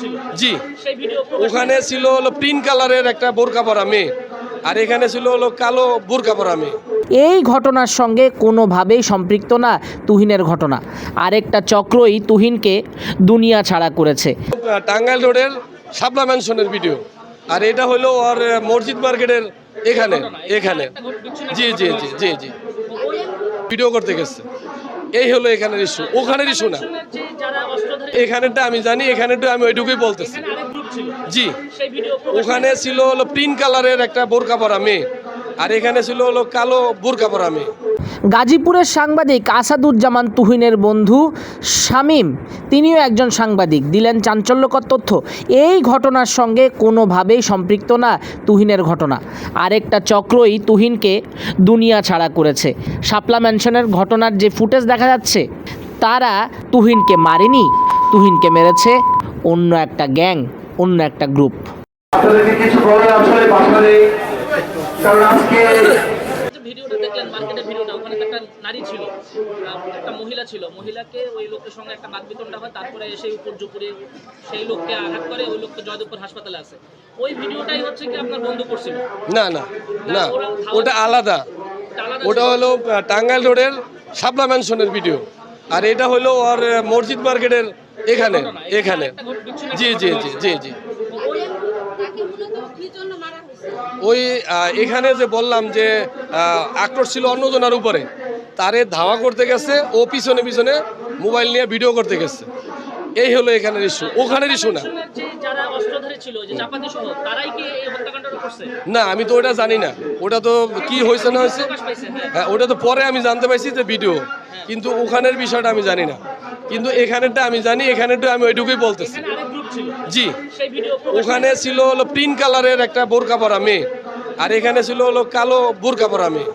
ছিল। জি। সেই ওখানে ছিল হলো পিঙ্ক কালারের একটা বোরকা পরা মেয়ে। আর এখানে ছিল হলো কালো বোরকা পরা মেয়ে। এই ঘটনার সঙ্গে কোনোভাবেই সম্পৃক্ত না তুহিনের ঘটনা। আরেকটা চক্রই তুহিনকে দুনিয়া ছাড়া করেছে। টাঙ্গাইল রোডের শাপলা ম্যানশনের ভিডিও। আর এটা হলো ওর মসজিদ মার্কেটের এখানে এখানে। জি জি জি জি জি। ভিডিও করতে গেছে। এই হলো এখানের ইস্যু ওখানের ইস্যু না। এখানেরটা আমি জানি এখানেরটা আমি ওইটুকুই বলতেছি। এখানে ছিল। জি। ওখানে ছিল হলো পিঙ্ক কালারের একটা বোরকা পরা মেয়ে আর এখানে ছিল হলো কালো বোরকা পরা মেয়ে। গাজীপুরের সাংবাদিক আসাদুজ্জামান তুহিনের বন্ধু শামীম তিনিও একজন সাংবাদিক দিলেন চাঞ্চল্যকর তথ্য। এই ঘটনার সঙ্গে কোনোভাবেই সম্পৃক্ত না তুহিনের ঘটনা। আরেকটা চক্রই তুহিনকে দুনিয়া ছাড়া করেছে। শাপলা ম্যানশনের ঘটনার যে ফুটেজ দেখা যাচ্ছে তারা তুহিনকে মারেনি। তুহিনকে মেরেছে অন্য একটা গ্যাং অন্য একটা গ্রুপ। কিছু আসলে কারণ আজকে ভিডিওটা দেখলেন মার্কেটের ভিডিওটা ওখানে একটা নারী ছিল একটা মহিলা ছিল। মহিলাকে ওই লোকের সঙ্গে একটা হয় তারপরে এসে উপর জুপুরে সেই লোককে আঘাত করে ওই লোককে জয়দেবপুর হাসপাতালে আছে। ওই ভিডিওটাই হচ্ছে কি আপনার বন্ধ করছিল? না না না ওটা আলাদা। ওটা হলো টাঙ্গাইল রোডের শাপলা ম্যানশনের ভিডিও আর এটা হলো ওর মসজিদ মার্কেটের এখানে এখানে। জি জি জি জি। জি ওই এখানে যে বললাম যে আক্রোশ ছিল অন্যজনের উপরে। তারে ধাওয়া করতে গেছে ও পিছনে পিছনে মোবাইল নিয়ে ভিডিও করতে গেছে। এই হলো এখানের ইস্যু ওখানের ইস্যু না। যে যারা অস্ত্রধারী ছিল যে চাপাতি সহ তারাই কি এই হত্যাকাণ্ডটা করছে? না আমি তো ওটা জানি না। ওটা তো কি হয়েছে না হয়েছে? হ্যাঁ। হ্যাঁ ওটা তো পরে আমি জানতে পারছি যে ভিডিও কিন্তু ওখানের বিষয়টা আমি জানি না। কিন্তু এখানেরটা আমি জানি এখানেরটা আমি ওইটুকুই বলতেছি। জি। ওখানে ছিল হলো পিঙ্ক কালারের একটা বোরকা পরা মেয়ে আর এখানে ছিল হলো কালো বোরকা পরা মেয়ে।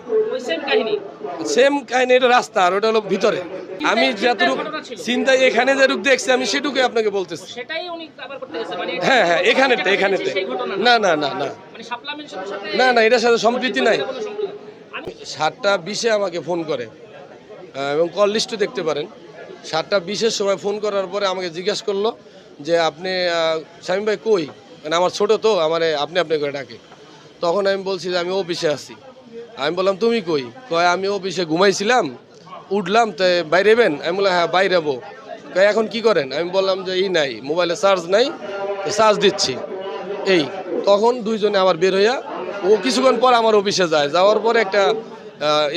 সেম কাহিনী। এটা রাস্তা আর ওটা হলো ভিতরে। আমি যতটুকু চিন্তায় এখানে যেটুকু দেখছি আমি সেটুকুই আপনাকে বলতেছি। মানে হ্যাঁ হ্যাঁ এখানেরটা সেই ঘটনা না? না না না মানে না না এটার সাথে সম্পৃক্তি নাই। সাতটা বিশে আমাকে ফোন করে এবং কল লিস্টও দেখতে পারেন। সাতটা বিশের সময় ফোন করার পরে আমাকে জিজ্ঞেস করল যে আপনি শামীম ভাই কই? মানে আমার ছোট তো, আমার আপনি আপনি করে ডাকে। তখন আমি বলছি যে আমি অফিসে আছি। আমি বললাম, তুমি কই? কয়, আমি অফিসে ঘুমাইছিলাম, উঠলাম, তো বাইরে এবেন আমি বললাম হ্যাঁ বাইরে যাব কয়, এখন কি করেন? আমি বললাম যে, এই নাই, মোবাইলে চার্জ নাই চার্জ দিচ্ছি। এই, তখন দুইজনে আবার বের হইয়া, ও কিছুক্ষণ পর আমার অফিসে যায়। যাওয়ার পরে একটা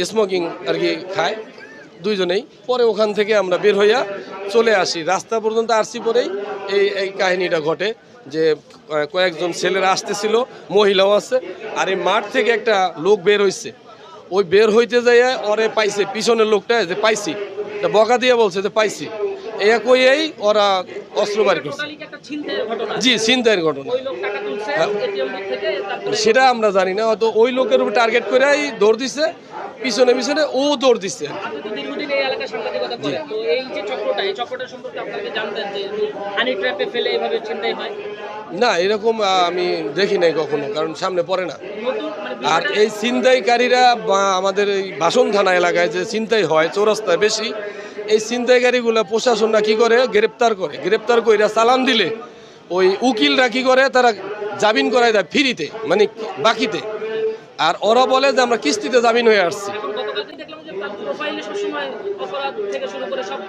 স্মোকিং আর কি খায়। দুইজনেই। পরে ওখান থেকে আমরা বের হইয়া চলে আসি। রাস্তা পর্যন্ত আসছি পরেই এই এই কাহিনীটা ঘটে যে কয়েকজন ছেলেরা আসতেছিল, মহিলাও আছে, আর এই মাঠ থেকে একটা লোক বের হইছে। ওই বের হইতে যাইয়া ওরে পাইছে, পিছনের লোকটা যে পাইছি বকা দিয়ে বলছে যে পাইছি। এই কইয়েই ওরা অস্ত্র বাড়ি করছে। একটা ছিনতাইয়ের ঘটনা। জি হ্যাঁ। সেটা আমরা জানি না হয়তো ওই লোকের উপর টার্গেট করেই দৌড় দিছে পিছনে পিছনে ও দৌড় দিচ্ছে না এরকম আমি দেখি নাই কখনো কারণ সামনে পড়ে না। মানে আর এই ছিনতাইকারীরা আমাদের এই বাসন থানা এলাকায় যে ছিনতাই হয় চৌরাস্তায় বেশি এই ছিনতাইকারীগুলো প্রশাসনরা কি করে? গ্রেপ্তার করে। গ্রেপ্তার কইরা চালান দিলে ওই উকিলরা কি করে? তারা জামিন করায় দেয় ফ্রিতে মানে বাকিতে। আর ওরা বলে যে আমরা কিস্তিতে জামিন হয়ে আসছি।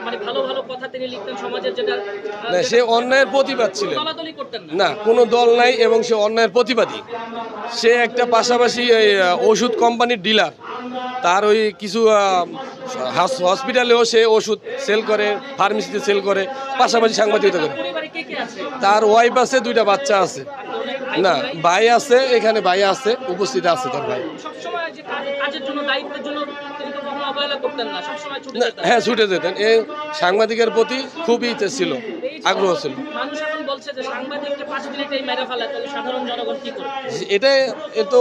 মানে না সে অন্যায়ের প্রতিবাদ ছিলেন। না। কোনো দল নাই এবং সে অন্যায়ের প্রতিবাদী। সে একটা পাশাপাশি ওষুধ কোম্পানির ডিলার। তার ওই কিছু হসপিটালেও সে ওষুধ সেল করে ফার্মেসিতে সেল করে, পাশাপাশি সাংবাদিকতা করে। তার ওয়াইফ আছে, দুইটা বাচ্চা আছে। না, ভাই আছে, এখানে ভাই আছে, উপস্থিত আছে তার ভাই। হ্যাঁ ছুটে যেতেন। এই সাংবাদিকের প্রতি খুবই ইচ্ছে ছিল, আগ্রহ ছিল। এটা এ তো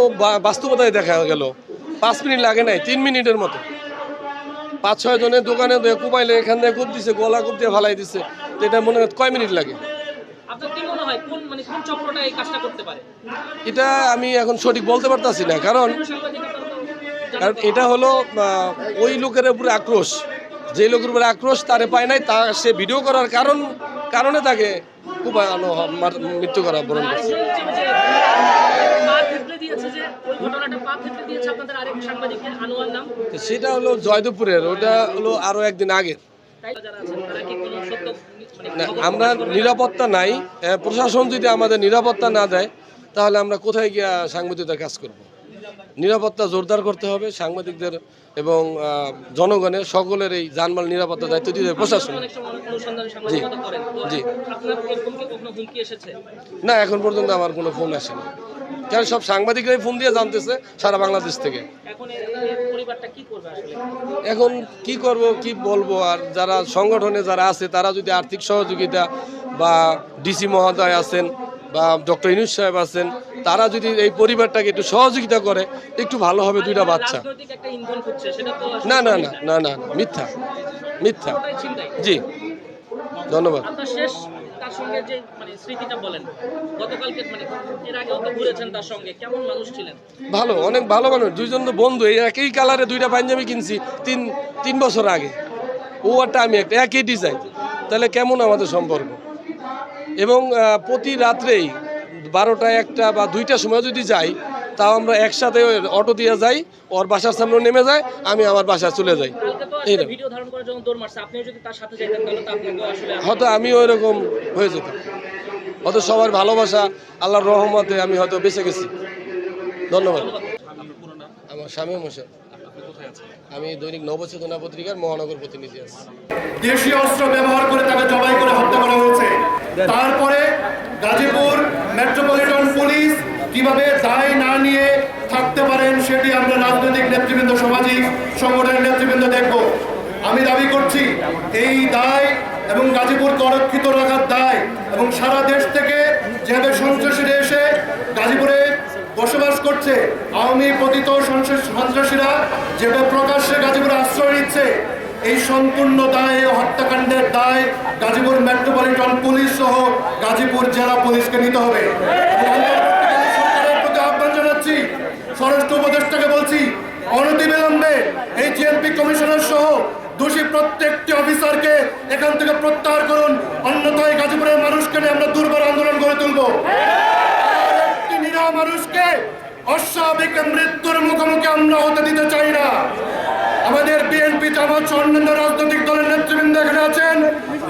বাস্তবতায় দেখা গেল। পাঁচ মিনিট লাগে নাই, তিন মিনিটের মতো। পাঁচ ছয় জনের দোকানে কুপাইলে এখান দিয়ে কূপ দিছে গলা কূপ দিয়ে ফালাই দিছে এটা মনে হয় কয় মিনিট লাগে? মনে এটা আমি এখন সঠিক বলতে পারতাছি না কারণ কারণ এটা হলো ওই লোকের উপরে আক্রোশ। যে লোকের উপরে আক্রোশ তারে পায় নাই তা সে ভিডিও করার কারণ কারণে তাকে খুব মৃত্যু করা বরণ করছে। সেটা হলো জয়দেবপুরের ওটা হলো আরও একদিন আগে। তাই যারা আছেন তারা কি কোনো সত্য মানে না আমরা? নিরাপত্তা নাই। প্রশাসন যদি আমাদের নিরাপত্তা না দেয় তাহলে আমরা কোথায় গিয়ে সাংবাদিকদের কাজ করব? নিরাপত্তা জোরদার করতে হবে সাংবাদিকদের এবং জনগণের সকলের এই জানমাল নিরাপত্তা দায়িত্ব দিতে প্রশাসন জি। এসেছে? না এখন পর্যন্ত আমার কোনো ফোন আসেনি। কারণ সব সাংবাদিকরাই ফোন দিয়ে জানতেছে সারা বাংলাদেশ থেকে। এখন কি করবে কি বলব? আর যারা সংগঠনে যারা আছে তারা যদি আর্থিক সহযোগিতা বা ডিসি মহোদয় আছেন বা ডক্টর ইনুস সাহেব আছেন তারা যদি এই পরিবারটাকে একটু সহযোগিতা করে একটু ভালো হবে দুইটা বাচ্চা। না না না না না না, মিথ্যা মিথ্যা। জি। ধন্যবাদ। তার সঙ্গে যে মানে স্মৃতিটা বলেন গতকালকে মানে এর আগেও তো ঘুরেছেন তার সঙ্গে কেমন মানুষ ছিলেন? ভালো অনেক ভালো মানুষ দুইজন তো বন্ধু এই একই কালারে দুইটা পাঞ্জাবি কিনছি তিন তিন বছর আগে। ও একটা আমি একটা একই ডিজাইন তাহলে কেমন আমাদের সম্পর্ক? এবং প্রতি রাত্রেই বারোটা একটা বা দুইটা সময় যদি যাই তাও আমরা একসাথে অটো দিয়ে যাই ওর বাসার সামনে নেমে যায় আমি আমার বাসায় চলে যাই। কালকে তো এই আসলে না। ভিডিও ধারণ করার জন্য দৌড় মারছে। আপনিও যদি তার সাথে যাইতেন তাহলে তো আপনাকেও আসলে হয়তো আমি ওই রকম হয়ে যেতাম। হয়তো সবার ভালোবাসা আল্লাহর রহমতে আমি হয়তো বেঁচে গেছি। ধন্যবাদ। আমার স্বামী মশাই। আমি দৈনিক নবচেতনা পত্রিকার মহানগর প্রতিনিধি আছি। দেশীয় অস্ত্র ব্যবহার করে তাকে জবাই করে হত্যা করা হয়েছে। তারপরে গাজীপুর মেট্রোপলিটন পুলিশ কীভাবে দায় না নিয়ে থাকতে পারেন সেটি আমরা রাজনৈতিক নেতৃবৃন্দ, সামাজিক সংগঠনের নেতৃবৃন্দ দেখব। আমি দাবি করছি, এই দায় এবং গাজীপুরকে অরক্ষিত রাখার দায় এবং সারা দেশ থেকে যেভাবে সন্ত্রাসীরা এসে গাজীপুরে বসবাস করছে, আওয়ামী পতিত সন্ত্রাস- সন্ত্রাসীরা যেভাবে প্রকাশ্যে গাজীপুরে আশ্রয় নিচ্ছে, এই সম্পূর্ণ দায় হত্যাকাণ্ডের দায় গাজীপুর মেট্রোপলিটন পুলিশ সহ গাজীপুর জেলা পুলিশকে নিতে হবে। স্বরাষ্ট্র উপদেষ্টাকে বলছি অনতিবিলম্বে এই জিএমপি কমিশনার সহ দোষী প্রত্যেকটি অফিসারকে এখান থেকে প্রত্যাহার করুন। অন্যথায় গাজীপুরের মানুষকে নিয়ে আমরা দুর্বার আন্দোলন গড়ে তুলব। একটি মানুষকে অস্বাভাবিক মৃত্যুর মুখোমুখি আমরা হতে দিতে চাই না। আমাদের বিএনপি জামাত অন্যান্য রাজনৈতিক দলের নেতৃবৃন্দ এখানে আছেন।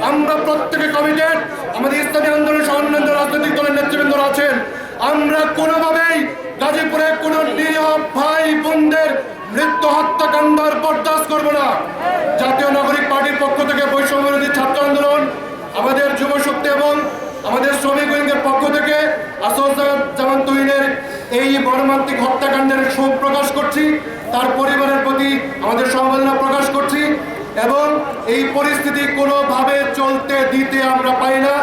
আমরা প্রত্যেকে কমিটেড আমাদের ইসলামী আন্দোলন অন্যান্য রাজনৈতিক দলের নেতৃবৃন্দরা আছেন। আমরা কোনোভাবেই গাজীপুরে কোনো নিরীহ ভাই বোনদের মৃত্যু হত্যাকাণ্ডের বরদাস্ত করব না। জাতীয় নাগরিক পার্টির পক্ষ থেকে বৈষম্য বিরোধী ছাত্র আন্দোলন, আমাদের যুব শক্তি এবং আমাদের শ্রমিক উইংয়ের পক্ষ থেকে জামান তুহিনের এই মর্মান্তিক হত্যাকাণ্ডের শোক প্রকাশ করছি, তার পরিবারের প্রতি আমাদের সমবেদনা প্রকাশ করছি এবং এই পরিস্থিতি কোনোভাবে চলতে দিতে আমরা পাই না।